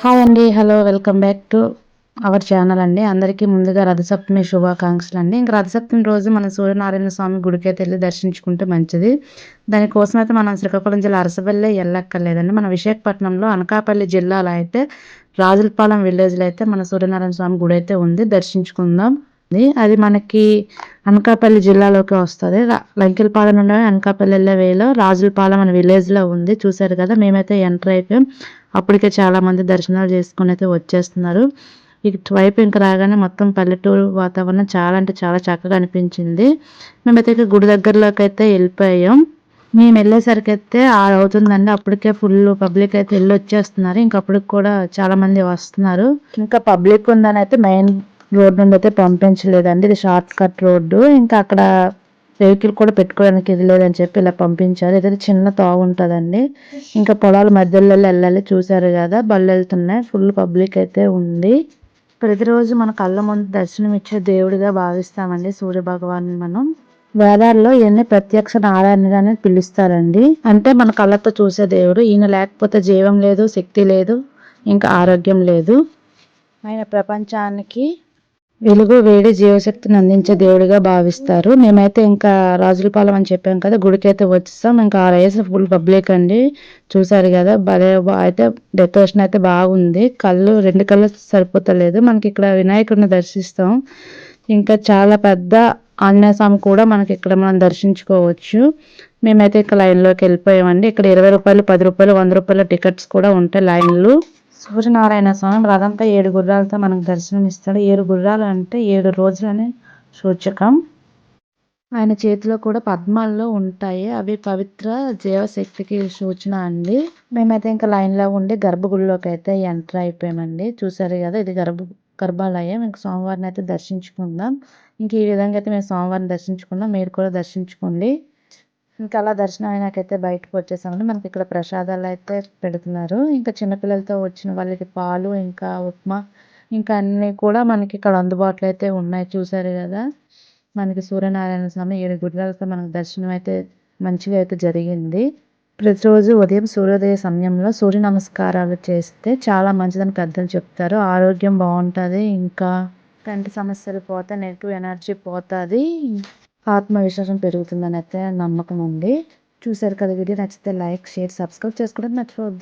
Hi అండి hello welcome back to our channel అండి. అందరికీ ముందుగా రథసప్తమి శుభాకాంక్షలు అండి. ఇంకా రథసప్తమి రోజు మన సూర్యనారాయణ స్వామి గుడికి అయితే వెళ్ళి దర్శించుకుంటే మంచిది. దానికోసం అయితే మనం శ్రీకాకుళం జిల్లా అరసపల్లి వెళ్ళక్కర్లేదండి. మన విశాఖపట్నంలో అనకాపల్లి జిల్లాలో అయితే రాజులపాలెం విలేజ్లో అయితే మన సూర్యనారాయణ స్వామి గుడి అయితే ఉంది. దర్శించుకుందాం. అది మనకి అనకాపల్లి జిల్లాలోకి వస్తుంది. లంకెలపాలెం నుండి అనకాపల్లి వెళ్ళే వేలో రాజులపాలెం అనే విలేజ్లో ఉంది. చూశారు కదా మేమైతే ఎంటర్ అయిపోయాం. అప్పటికే చాలామంది దర్శనాలు చేసుకుని అయితే వచ్చేస్తున్నారు. ఇటువైపు ఇంకా రాగానే మొత్తం పల్లెటూరు వాతావరణం చాలా అంటే చాలా చక్కగా అనిపించింది. మేమైతే ఇక గుడి దగ్గరలోకి అయితే వెళ్ళిపోయాం. మేము వెళ్ళేసరికి అయితే ఆరు అవుతుందండి అప్పటికే ఫుల్ పబ్లిక్ అయితే వెళ్ళి వచ్చేస్తున్నారు. ఇంకప్పటికి కూడా చాలా మంది వస్తున్నారు. ఇంకా పబ్లిక్ ఉందని అయితే మెయిన్ రోడ్ నుండి అయితే పంపించలేదండి. ఇది షార్ట్ కట్ రోడ్డు. ఇంకా అక్కడ వెహికల్ కూడా పెట్టుకోవడానికి ఇది లేదని చెప్పి ఇలా పంపించారు. ఏదైతే చిన్న తావు ఉంటుందండి. ఇంకా పొలాల మధ్యలో వెళ్ళాలి చూసారు కదా బళ్ళు వెళ్తున్నాయి. ఫుల్ పబ్లిక్ అయితే ఉంది. ప్రతిరోజు మన కళ్ళ ముందు దర్శనం ఇచ్చే దేవుడిగా భావిస్తామండి సూర్య భగవాన్ మనం. వేదాల్లో ఈయన్ని ప్రత్యక్ష నారాయణగానే పిలుస్తారండి. అంటే మన కళ్ళతో చూసే దేవుడు. ఈయన లేకపోతే జీవం లేదు శక్తి లేదు ఇంకా ఆరోగ్యం లేదు. ఆయన ప్రపంచానికి వెలుగు వేడి జీవశక్తిని అందించే దేవుడిగా భావిస్తారు. మేమైతే ఇంకా రాజులపాలెం అని చెప్పాం కదా గుడికి అయితే వచ్చేసాం. ఇంకా ఆ రైస్ ఫుల్ పబ్లిక్ అండి. చూసారు కదా భలే అయితే డెకరేషన్ అయితే బాగుంది. కళ్ళు రెండు కళ్ళు సరిపోతలేదు. మనకి ఇక్కడ వినాయకుడిని దర్శిస్తాం. ఇంకా చాలా పెద్ద ఆంజనేయ స్వామి కూడా మనకి ఇక్కడ మనం దర్శించుకోవచ్చు. మేమైతే ఇక్కడ లైన్లోకి వెళ్ళిపోయామండి. ఇక్కడ ఇరవై రూపాయలు పది రూపాయలు వంద రూపాయల టికెట్స్ కూడా ఉంటాయి లైన్లు. సూర్యనారాయణ స్వామి రథంపై ఏడు గుర్రాలతో మనకు దర్శనం ఇస్తాడు ఏడు గుర్రాలు అంటే ఏడు రోజులనే సూచకం. ఆయన చేతిలో కూడా పద్మాల్లో ఉంటాయి. అవి పవిత్ర జీవశక్తికి సూచన అండి. మేమైతే ఇంకా లైన్లో ఉండి గర్భగుడిలోకి అయితే ఎంటర్ అయిపోయామండి. చూసారు కదా ఇది గర్భ గర్భాలయం. ఇంక సోమవారిని అయితే దర్శించుకుందాం. ఇంక ఈ విధంగా అయితే మేము సోమవారం దర్శించుకుందాం మీరు కూడా దర్శించుకోండి. ఇంకా అలా దర్శనం అయినాకైతే బయటకు వచ్చేసామండి. మనకి ఇక్కడ ప్రసాదాలు అయితే పెడుతున్నారు. ఇంకా చిన్నపిల్లలతో వచ్చిన వాళ్ళకి పాలు ఇంకా ఉప్మా ఇంకా అన్నీ కూడా మనకి ఇక్కడ అందుబాటులో అయితే ఉన్నాయి. చూసారు కదా? మనకి సూర్యనారాయణ స్వామి ఏడు గుడిలతో మనకు దర్శనం అయితే మంచిగా అయితే జరిగింది. ప్రతిరోజు ఉదయం సూర్యోదయ సమయంలో సూర్య నమస్కారాలు చేస్తే చాలా మంచిదని పెద్దలు చెప్తారు. ఆరోగ్యం బాగుంటుంది ఇంకా కంటి సమస్యలు పోతే నెగిటివ్ ఎనర్జీ పోతుంది. ఆత్మవిశ్వాసం పెరుగుతుందని అయితే నమ్మకం ఉంది. చూసారు కదా వీడియో నచ్చితే లైక్ షేర్ సబ్స్క్రైబ్ చేసుకోవడం మర్చిపోవద్దు.